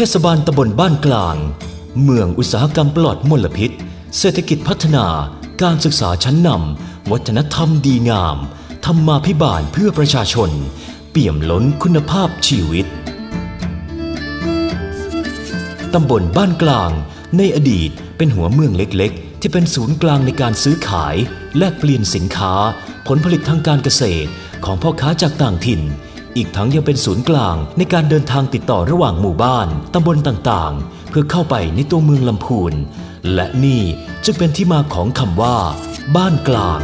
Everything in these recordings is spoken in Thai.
เทศบาลตำบลบ้านกลาง เมืองอุตสาหกรรมปลอดมลพิษ เศรษฐกิจพัฒนา การศึกษาชั้นนำ วัฒนธรรมดีงาม ธรรมาภิบาลเพื่อประชาชน เปี่ยมล้นคุณภาพชีวิต ตำบลบ้านกลาง ในอดีตเป็นหัวเมืองเล็กๆ ที่เป็นศูนย์กลางในการซื้อขาย แลกเปลี่ยนสินค้า ผลผลิตทางการเกษตรของพ่อค้าจากต่างถิ่น อีกทั้งยังเป็นศูนย์กลางในการเดินทางติดต่อระหว่างหมู่บ้าน ตำบลต่างๆ เพื่อเข้าไปในตัวเมืองลำพูน และนี่จึงเป็นที่มาของคำว่า บ้านกลาง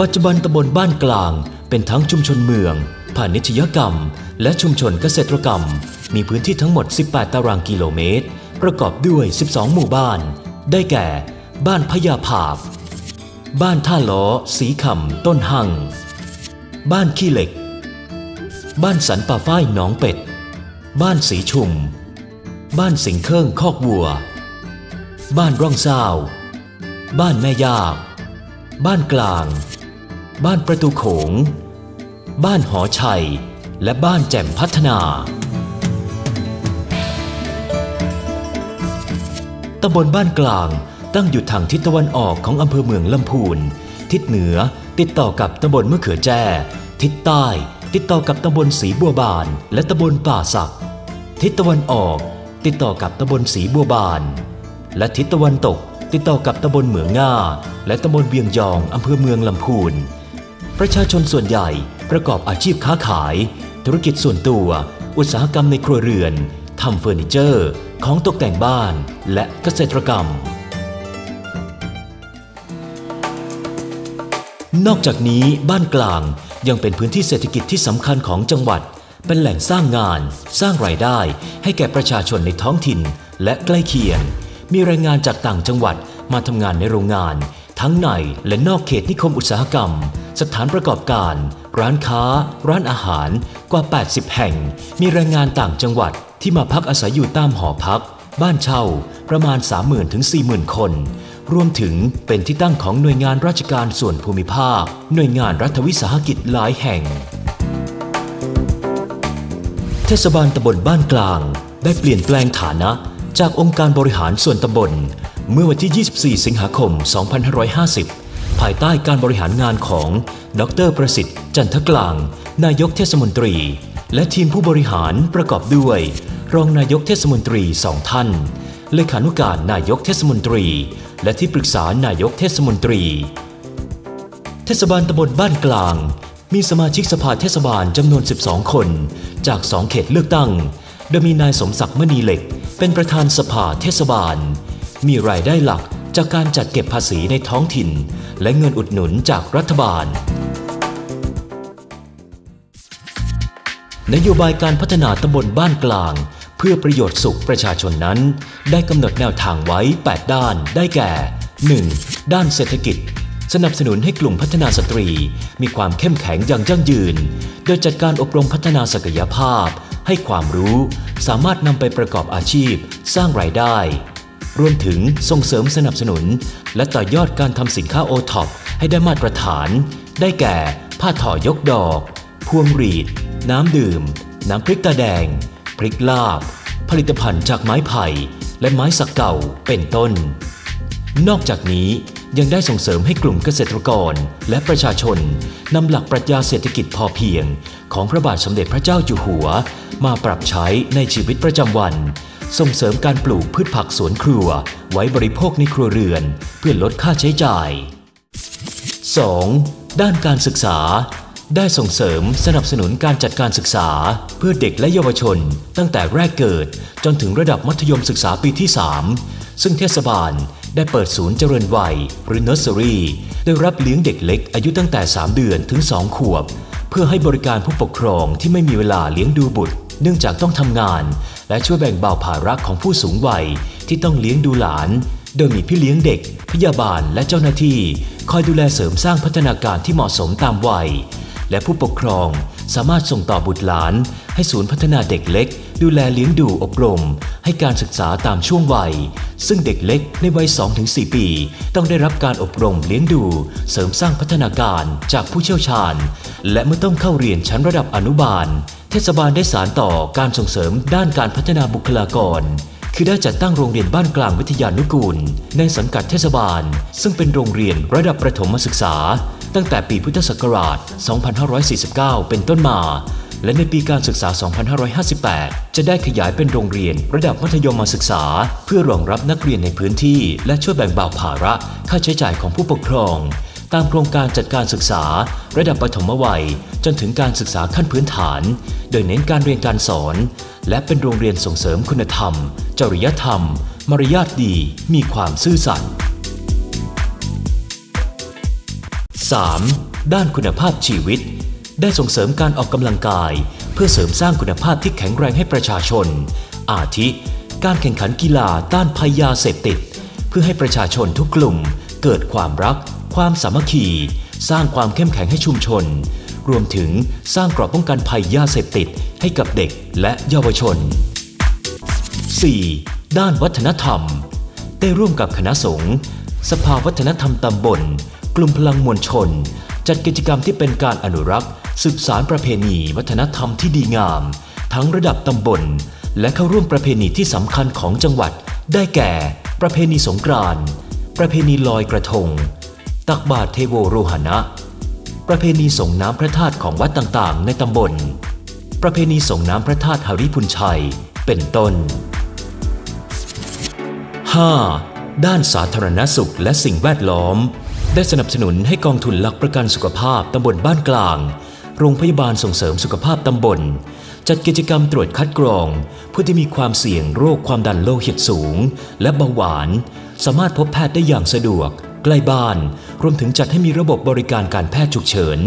ปัจจุบันตำบลบ้านกลางเป็นทั้งชุมชนเมืองพาณิชยกรรม และชุมชนเกษตรกรรม มีพื้นที่ทั้งหมด 18 ตารางกิโลเมตร ประกอบด้วย 12 หมู่บ้าน ได้แก่ บ้านพญาภาพ บ้านท่าล้อ สีคำต้นหัง บ้านขี้เหล็ก บ้านสันป่าฝ้ายหนองเป็ด บ้านสีชุม บ้านสิงเคิงคอกวัว บ้านร่องซาบ้านแม่ยากบ้านกลาง บ้านประตูโขง บ้านหอชัย และบ้านแจ่มพัฒนาตำบลบ้านกลางตั้งอยู่ทางทิศตะวันออกของอำเภอเมืองลำพูน ทิศเหนือ ติดต่อกับตำบลมะเขือแจ้ ทิศใต้ ติดต่อกับตำบลสีบัวบาน และตำบลป่าสักทิศตะวันออก ติดต่อกับตำบลสีบัวบาน และทิศตะวันตก ติดต่อกับตำบลเหมืองง่า และตำบลเวียงยองอำเภอเมืองลำพูน ประชาชนส่วนใหญ่ประกอบอาชีพค้าขาย ธุรกิจส่วนตัว อุตสาหกรรมในครัวเรือนทำเฟอร์นิเจอร์ ของตกแต่งบ้าน และเกษตรกรรม นอกจากนี้บ้านกลางยังเป็นพื้นที่เศรษฐกิจที่สำคัญของจังหวัด เป็นแหล่งสร้างงาน สร้างรายได้ ให้แก่ประชาชนในท้องถิ่น และใกล้เคียง มีแรงงานจากต่างจังหวัดมาทำงานในโรงงาน ทั้งในและนอกเขตนิคมอุตสาหกรรม สถานประกอบการ ร้านค้า ร้านอาหารกว่า 80 แห่ง มีแรงงานต่างจังหวัดที่มาพักอาศัยอยู่ตามหอพัก บ้านเช่า ประมาณ 30,000ถึง40,000 คน รวมถึงเป็นที่ตั้งของหน่วยงานราชการส่วนภูมิภาค หน่วยงานรัฐวิสาหกิจหลายแห่ง เทศบาลตำบลบ้านกลาง ได้เปลี่ยนแปลงฐานะ จากองค์การบริหารส่วนตำบล เมื่อวันที่ 24 สิงหาคม 2550 ภายใต้การบริหารงานของ ดรประสิทธิ์ จันทกลาง นายกเทศมนตรี และทีมผู้บริหารประกอบด้วย รองนายกเทศมนตรีสองท่านเลขานุการนายกเทศมนตรี และที่ปรึกษานายกเทศมนตรี เทศบาลตำบลบ้านกลาง มีสมาชิกสภาเทศบาลจำนวน 12 คน จาก 2 เขตเลือกตั้ง โดยมีนายสมศักดิ์มณีเหล็ก เป็นประธานสภาเทศบาล มีรายได้หลักจากการจัดเก็บภาษีในท้องถิ่น และเงินอุดหนุนจากรัฐบาล นโยบายการพัฒนาตำบลบ้านกลาง พื่อประโยชน์สุขประชาชนนั้น ได้กำหนดแนวทางไว้ 8 ด้านได้แก่ 1. ด้านเศรษฐกิจ สนับสนุนให้กลุ่มพัฒนาสตรี มีความเข้มแข็งอย่างยั่งยืน โดยจัดการอบรมพัฒนาศักยภาพ ให้ความรู้ สามารถนำไปประกอบอาชีพ สร้างรายได้ รวมถึงส่งเสริมสนับสนุน และต่อยอดการทำสินค้าโอท็อปให้ได้มาตรฐาน ได้แก่ ผ้าถ่อยกดอก พวงหรีด น้ำดื่ม น้ำพริกตาแดง พริกลาบ ผลิตภัณฑ์จากไม้ไผ่และไม้สักเก่าเป็นต้น นอกจากนี้ยังได้ส่งเสริมให้กลุ่มเกษตรกรและประชาชนนำหลักปรัชญาเศรษฐกิจพอเพียง ของพระบาทสมเด็จพระเจ้าอยู่หัว มาปรับใช้ในชีวิตประจำวัน ส่งเสริมการปลูกพืชผักสวนครัว ไว้บริโภคในครัวเรือน เพื่อลดค่าใช้จ่าย 2. ด้านการศึกษา ได้ส่งเสริมสนับสนุนการจัดการศึกษา เพื่อเด็กและเยาวชน ตั้งแต่แรกเกิด จนถึงระดับมัธยมศึกษาปีที่ 3 ซึ่งเทศบาลได้เปิดศูนย์เจริญวัยหรือเนอร์เซอรี่โดยรับเลี้ยงเด็กเล็กอายุตั้งแต่ 3 เดือนถึง 2 ขวบ เพื่อให้บริการผู้ปกครองที่ไม่มีเวลาเลี้ยงดูบุตร เนื่องจากต้องทำงาน และช่วยแบ่งเบาภาระของผู้สูงวัยที่ต้องเลี้ยงดูหลาน โดยมีพี่เลี้ยงเด็ก พยาบาลและเจ้าหน้าที่ คอยดูแลเสริมสร้างพัฒนาการที่เหมาะสมตามวัย และผู้ปกครองสามารถส่งต่อบุตรหลาน ให้ศูนย์พัฒนาเด็กเล็ก ดูแลเลี้ยงดูอบรม ให้การศึกษาตามช่วงวัย ซึ่งเด็กเล็กในวัย 2-4 ปี ต้องได้รับการอบรมเลี้ยงดู เสริมสร้างพัฒนาการจากผู้เชี่ยวชาญ และเมื่อต้องเข้าเรียนชั้นระดับอนุบาล เทศบาลได้สารต่อการส่งเสริมด้านการพัฒนาบุคลากรคือได้จัดตั้งโรงเรียนบ้านกลางวิทยานุกูล ในสังกัดเทศบาล ซึ่งเป็นโรงเรียนระดับประถมศึกษา ตั้งแต่ปีพุทธศักราช 2549 เป็นต้นมา และในปีการศึกษา 2558 จะได้ขยายเป็นโรงเรียนระดับมัธยมศึกษา เพื่อรองรับนักเรียนในพื้นที่และช่วยแบ่งเบาภาระค่าใช้จ่ายของผู้ปกครอง ตามโครงการจัดการศึกษา ระดับปฐมวัย จนถึงการศึกษาขั้นพื้นฐาน โดยเน้นการเรียนการสอน และเป็นโรงเรียนส่งเสริมคุณธรรม จริยธรรม มารยาทดี มีความซื่อสัตย์ 3. ด้านคุณภาพชีวิต ได้ส่งเสริมการออกกำลังกาย เพื่อเสริมสร้างคุณภาพที่แข็งแรงให้ประชาชน อาทิ การแข่งขันกีฬาต้านภัยยาเสพติด เพื่อให้ประชาชนทุกกลุ่ม เกิดความรัก ความสามัคคี สร้างความเข้มแข็งให้ชุมชน รวมถึงสร้างกรอบป้องกันภัยยาเสพติด ให้กับเด็กและเยาวชน 4. ด้านวัฒนธรรม ได้ร่วมกับคณะสงฆ์สภาวัฒนธรรมตำบล กลุ่มพลังมวลชน จัดกิจกรรมที่เป็นการอนุรักษ์ สืบสารประเพณี วัฒนธรรมที่ดีงาม ทั้งระดับตำบล และเข้าร่วมประเพณีที่สำคัญของจังหวัด ได้แก่ ประเพณีสงกรานต์ประเพณีลอยกระทง ตักบาตรเทโวโรหณะ ประเพณีส่งน้ำพระธาตุของวัดต่างๆ ในตำบล ประเพณีส่งน้ำพระธาตุหาริพุนชัย เป็นต้น 5. ด้านสาธารณสุขและสิ่งแวดล้อม ได้สนับสนุนให้กองทุนหลักประกันสุขภาพตำบลบ้านกลาง โรงพยาบาลส่งเสริมสุขภาพตำบล จัดกิจกรรมตรวจคัดกรอง ผู้ที่มีความเสี่ยงโรคความดันโลหิตสูง และเบาหวาน สามารถพบแพทย์ได้อย่างสะดวก ใกล้บ้าน รวมถึงจัดให้มีระบบบริการการแพทย์ฉุกเฉิน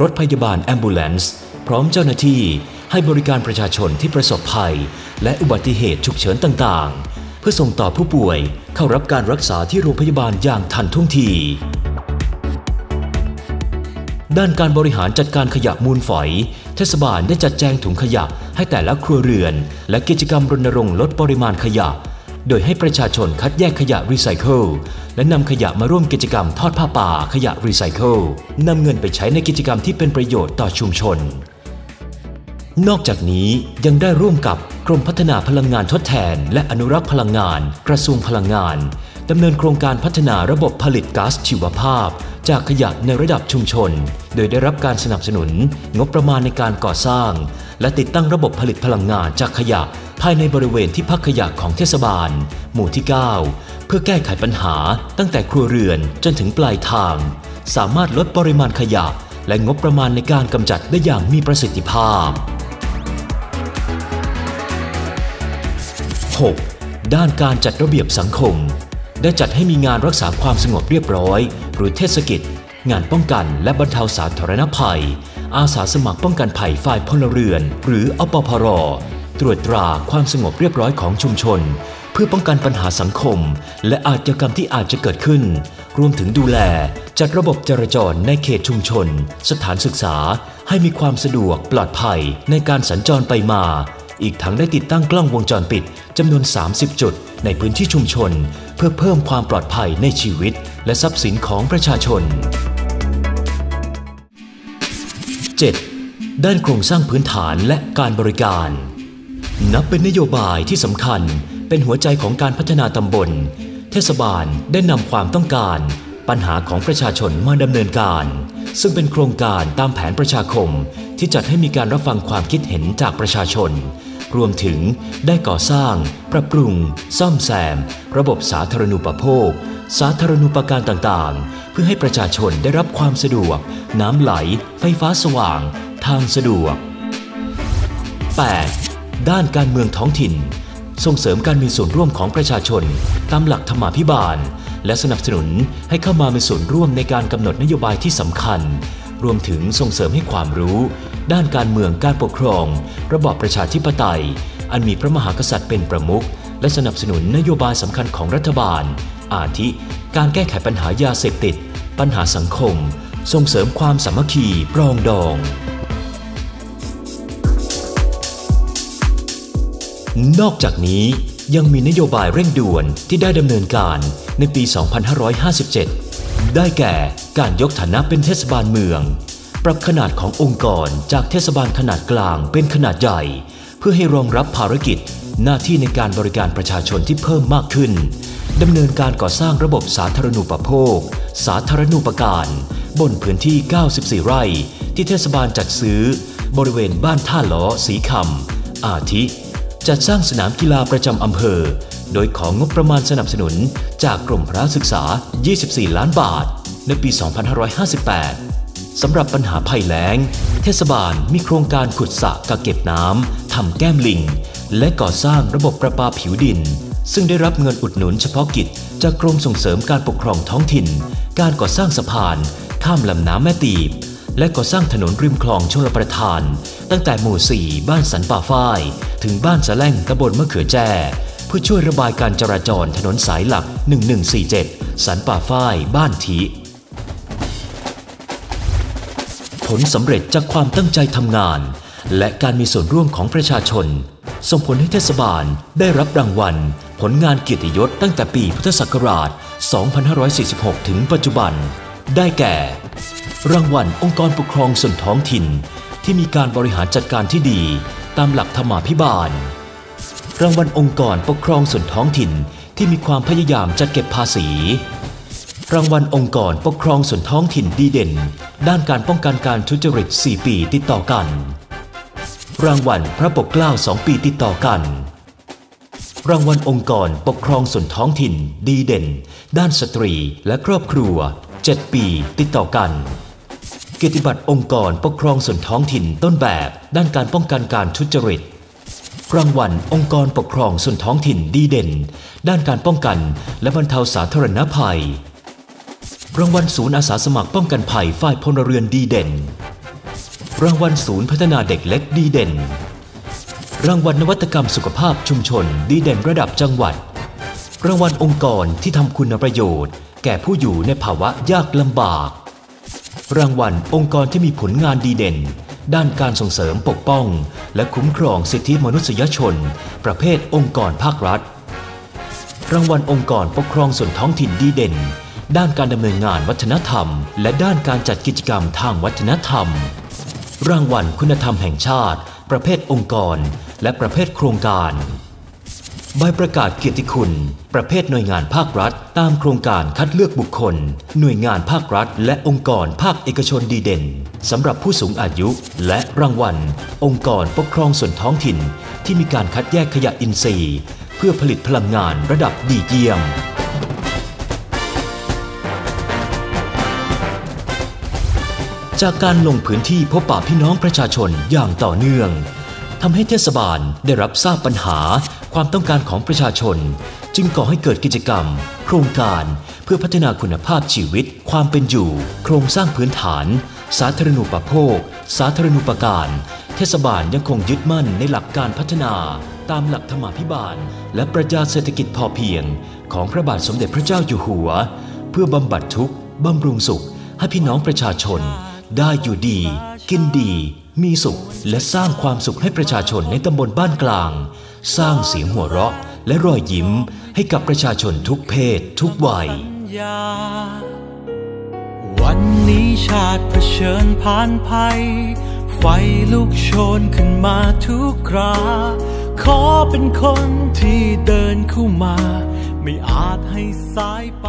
รถพยาบาลแอมบูเลนซ์พร้อมเจ้าหน้าที่ให้บริการประชาชนที่ประสบภัย และอุบัติเหตุฉุกเฉินต่างๆ เพื่อส่งต่อผู้ป่วยเข้ารับการรักษาที่โรงพยาบาลอย่างทันท่วงที ด้านการบริหารจัดการขยะมูลฝอย เทศบาลได้จัดแจงถุงขยะให้แต่ละครัวเรือน และกิจกรรมรณรงค์ลดปริมาณขยะ โดยให้ประชาชนคัดแยกขยะรีไซเคิลและนำขยะมาร่วมกิจกรรมทอดผ้าป่าขยะรีไซเคิลนำเงินไปใช้ในกิจกรรมที่เป็นประโยชน์ต่อชุมชน นอกจากนี้ยังได้ร่วมกับกรมพัฒนาพลังงานทดแทน และอนุรักษ์พลังงาน กระทรวงพลังงานดำเนินโครงการพัฒนาระบบผลิตก๊าซชีวภาพ จากขยะในระดับชุมชน โดยได้รับการสนับสนุน งบประมาณในการก่อสร้าง และติดตั้งระบบผลิตพลังงานจากขยะภายในบริเวณที่พักขยะของเทศบาล หมู่ที่ 9 เพื่อแก้ไขปัญหาตั้งแต่ครัวเรือนจนถึงปลายทาง สามารถลดปริมาณขยะ และงบประมาณในการกำจัดได้อย่างมีประสิทธิภาพ 6. ด้านการจัดระเบียบสังคม ได้จัดให้มีงานรักษาความสงบเรียบร้อย หรือเทศกิจ งานป้องกันและบรรเทาสาธารณภัย อาสาสมัครป้องกันภัยฝ่ายพลเรือน หรืออปพร ตรวจตราความสงบเรียบร้อยของชุมชน เพื่อป้องกันปัญหาสังคม และอาชญากรรมที่อาจจะเกิดขึ้น รวมถึงดูแล จัดระบบจราจรในเขตชุมชน สถานศึกษา ให้มีความสะดวกปลอดภัยในการสัญจรไปมา อีกทั้งได้ติดตั้งกล้องวงจรปิดจำนวน 30 จุด ในพื้นที่ชุมชน เพื่อเพิ่มความปลอดภัยในชีวิต และทรัพย์สินของประชาชน 7. ด้านโครงสร้างพื้นฐานและการบริการ นับเป็นนโยบายที่สำคัญเป็นหัวใจของการพัฒนาตำบล เทศบาลได้นำความต้องการ ปัญหาของประชาชนมาดำเนินการ ซึ่งเป็นโครงการตามแผนประชาคม ที่จัดให้มีการรับฟังความคิดเห็นจากประชาชน รวมถึงได้ก่อสร้าง ปรับปรุง ซ่อมแซม ระบบสาธารณูปโภค สาธารณูปการต่างๆ เพื่อให้ประชาชนได้รับความสะดวก น้ำไหล ไฟฟ้าสว่าง ทางสะดวก 8. ด้านการเมืองท้องถิ่น ส่งเสริมการมีส่วนร่วมของประชาชน ตามหลักธรรมาภิบาล และสนับสนุนให้เข้ามามีส่วนร่วมในการกำหนดนโยบายที่สำคัญ รวมถึงส่งเสริมให้ความรู้ ด้านการเมืองการปกครอง ระบอบประชาธิปไตย อันมีพระมหากษัตริย์เป็นประมุขและสนับสนุนนโยบายสำคัญของรัฐบาล อาทิ การแก้ไขปัญหายาเสพติด ปัญหาสังคม ส่งเสริมความสามัคคีปรองดอง นอกจากนี้ยังมีนโยบายเร่งด่วนที่ได้ดำเนินการในปี 2557 ได้แก่การยกฐานะเป็นเทศบาลเมือง ปรับขนาดขององค์กรจากเทศบาลขนาดกลางเป็นขนาดใหญ่ เพื่อให้รองรับภารกิจ หน้าที่ในการบริการประชาชนที่เพิ่มมากขึ้นดำเนินการก่อสร้างระบบสาธารณูปโภค สาธารณูปการ บนพื้นที่ 94 ไร่ ที่เทศบาลจัดซื้อ บริเวณบ้านท่าล้อสีคำอาทิ จัดสร้างสนามกีฬาประจำอำเภอ โดยของงบประมาณสนับสนุนจากกรมพระศึกษา 24 ล้านบาท ในปี 2558 สำหรับปัญหาภัยแล้ง เทศบาลมีโครงการขุดสระกักเก็บน้ำทำแก้มลิง และก่อสร้างระบบประปาผิวดิน ซึ่งได้รับเงินอุดหนุนเฉพาะกิจ จากกรมส่งเสริมการปกครองท้องถิ่น การก่อสร้างสะพาน ข้ามลำน้ำแม่ตีบ และก่อสร้างถนนริมคลองชลประทาน ตั้งแต่หมู่ 4 บ้านสันป่าฝ้าย ถึงบ้านสะแล่งตำบลมะเขือแจ้เพื่อช่วยระบายการจราจรถนนสายหลัก 1147 สันป่าฝ้าย บ้านที ผลสำเร็จจากความตั้งใจทำงาน และการมีส่วนร่วมของประชาชน ส่งผลให้เทศบาลได้รับรางวัล ผลงานเกียรติยศตั้งแต่ปีพุทธศักราช 2546 ถึงปัจจุบัน ได้แก่ รางวัลองค์กรปกครองส่วนท้องถิ่น ที่มีการบริหารจัดการที่ดี ตามหลักธรรมาภิบาล รางวัลองค์กรปกครองส่วนท้องถิ่นที่มีความพยายามจัดเก็บภาษี รางวัลองค์กรปกครองส่วนท้องถิ่นดีเด่น ด้านการป้องกันการทุจริต 4 ปีติดต่อกัน รางวัลพระปกเกล้า 2 ปีติดต่อกัน รางวัลองค์กรปกครองส่วนท้องถิ่น ดีเด่น ด้านสตรีและครอบครัว 7 ปีติดต่อกันเกียรติบัตรองค์กรปกครองส่วนท้องถิ่นต้นแบบ ด้านการป้องกันการทุจริต รางวัลองค์กรปกครองส่วนท้องถิ่นดีเด่น ด้านการป้องกันและบรรเทาสาธารณภัย รางวัลศูนย์อาสาสมัครป้องกันภัยฝ่ายพลเรือนดีเด่น รางวัลศูนย์พัฒนาเด็กเล็กดีเด่น รางวัลนวัตกรรมสุขภาพชุมชนดีเด่นระดับจังหวัด รางวัลองค์กรที่ทำคุณประโยชน์ แก่ผู้อยู่ในภาวะยากลำบาก รางวัลองค์กรที่มีผลงานดีเด่น ด้านการส่งเสริมปกป้อง และคุ้มครองสิทธิมนุษยชน ประเภทองค์กรภาครัฐ รางวัลองค์กรปกครองส่วนท้องถิ่นดีเด่น ด้านการดำเนินงานวัฒนธรรม และด้านการจัดกิจกรรมทางวัฒนธรรม รางวัลคุณธรรมแห่งชาติ ประเภทองค์กร และประเภทโครงการใบประกาศเกียรติคุณ ประเภทหน่วยงานภาครัฐ ตามโครงการคัดเลือกบุคคล หน่วยงานภาครัฐ และองค์กรภาคเอกชนดีเด่นสำหรับผู้สูงอายุ และรางวัล องค์กรปกครองส่วนท้องถิ่น ที่มีการคัดแยกขยะอินทรีย์ เพื่อผลิตพลังงานระดับดีเยี่ยม จากการลงพื้นที่พบปะพี่น้องประชาชนอย่างต่อเนื่องทำให้เทศบาลได้รับทราบปัญหาความต้องการของประชาชน จึงก่อให้เกิดกิจกรรม โครงการเพื่อพัฒนาคุณภาพชีวิต ความเป็นอยู่ โครงสร้างพื้นฐาน สาธารณูปโภค สาธารณูปการ เทศบาลยังคงยึดมั่นในหลักการพัฒนา ตามหลักธรรมาภิบาล และปรัชญาเศรษฐกิจพอเพียง ของพระบาทสมเด็จพระเจ้าอยู่หัว เพื่อบำบัดทุกข์บำรุงสุข ให้พี่น้องประชาชน ได้อยู่ดี กินดี มีสุข และสร้างความสุขให้ประชาชนในตำบลบ้านกลาง สร้างเสียงหัวเราะ และรอยยิ้มให้กับประชาชนทุกเพศ ทุกวัย วันนี้ชาติเผชิญผ่านภัย ไฟลุกโชนขึ้นมาทุกครา ขอเป็นคนที่เดินเข้ามา ไม่อาจให้สายไป